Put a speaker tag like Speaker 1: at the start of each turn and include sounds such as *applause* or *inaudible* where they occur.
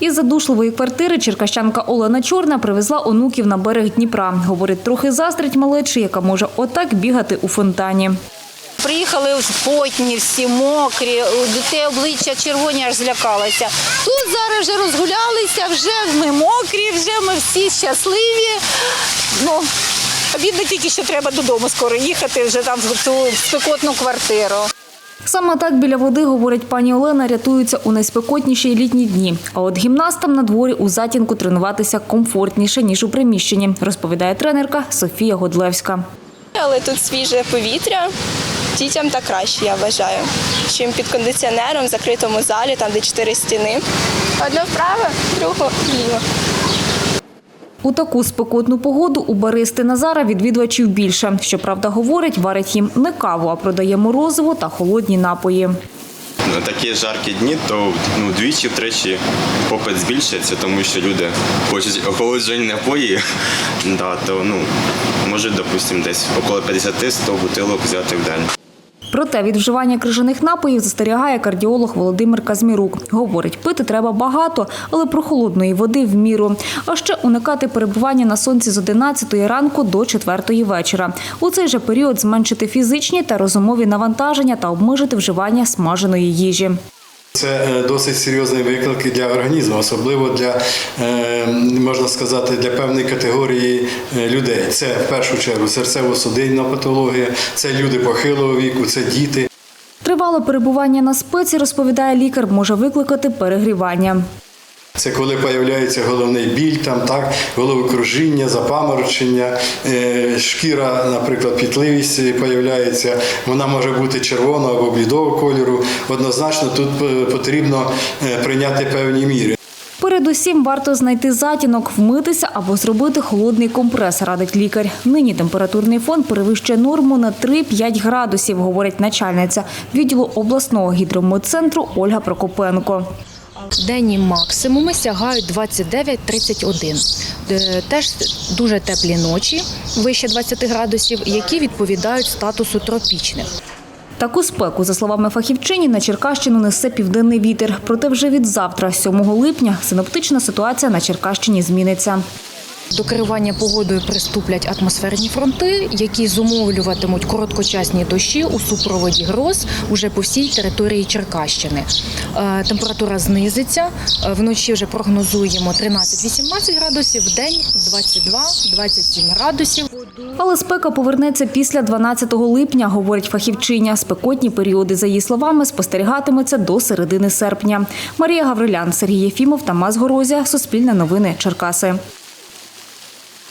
Speaker 1: Із задушливої квартири черкащанка Олена Чорна привезла онуків на берег Дніпра. Говорить, трохи заздрить малечі, яка може отак бігати у фонтані.
Speaker 2: Приїхали в потні, всі мокрі, дітей обличчя червоні, аж злякалася. Тут зараз вже розгулялися, вже ми мокрі, вже ми всі щасливі. Ну, обідно тільки, що треба додому скоро їхати, вже там в ту спекотну квартиру.
Speaker 1: Саме так біля води, говорить пані Олена, рятуються у найспекотніші літні дні. А от гімнастам на дворі у затінку тренуватися комфортніше, ніж у приміщенні, розповідає тренерка Софія Годлевська.
Speaker 3: Але тут свіже повітря. Дітям так краще, я вважаю. Чим під кондиціонером в закритому залі, там де чотири стіни. Одна вправо, другу вліво.
Speaker 1: У таку спекотну погоду у баристи Назара відвідувачів більше. Щоправда, говорить, варить їм не каву, а продає морозиво та холодні напої.
Speaker 4: На такі жаркі дні, то ну, двічі-втричі попит збільшується, тому що люди хочуть охолоджені напої, *laughs* да, то ну, може, допустимо, десь около 50-100 бутилок взяти в день.
Speaker 1: Проте від вживання крижаних напоїв застерігає кардіолог Володимир Казмірук. Говорить, пити треба багато, але прохолодної води в міру. А ще уникати перебування на сонці з 11 ранку до 4 вечора. У цей же період зменшити фізичні та розумові навантаження та обмежити вживання смаженої їжі.
Speaker 5: Це е, досить серйозний виклик для організму, особливо для е, можна сказати для певної категорії е, людей. Це в першу чергу серцево-судинна патологія, це люди похилого віку, це діти.
Speaker 1: Тривале перебування на спеці, розповідає лікар, може викликати перегрівання.
Speaker 5: Це коли появляється головний біль, там так, головокружіння, запаморочення, е, шкіра, наприклад, пітливість появляється. Вона може бути червоного або блідого кольору. Однозначно тут е, потрібно прийняти певні міри.
Speaker 1: Передусім варто знайти затінок, вмитися або зробити холодний компрес, радить лікар. Нині температурний фон перевищує норму на 3-5 градусів, говорить начальниця відділу обласного гідрометцентру Ольга Прокопенко.
Speaker 6: Денні максимуми сягають 29-31. Е, Теж дуже теплі ночі, вище 20 градусів, які відповідають статусу тропічних.
Speaker 1: Таку спеку, за словами фахівчині, на Черкащину несе південний вітер. Проте вже від завтра, 7 липня, синоптична ситуація на Черкащині зміниться.
Speaker 6: До керування погодою приступлять атмосферні фронти, які зумовлюватимуть короткочасні дощі у супроводі гроз уже по всій території Черкащини. Е, Температура знизиться. Е, Вночі вже прогнозуємо 13-18 градусів, в день 22-27 градусів.
Speaker 1: Але спека повернеться після 12 липня, говорить фахівчиня. Спекотні періоди, за її словами, спостерігатимуться до середини серпня. Марія Гаврилян, Сергій Єфімов, Тамас Горозія. Суспільне новини. Черкаси.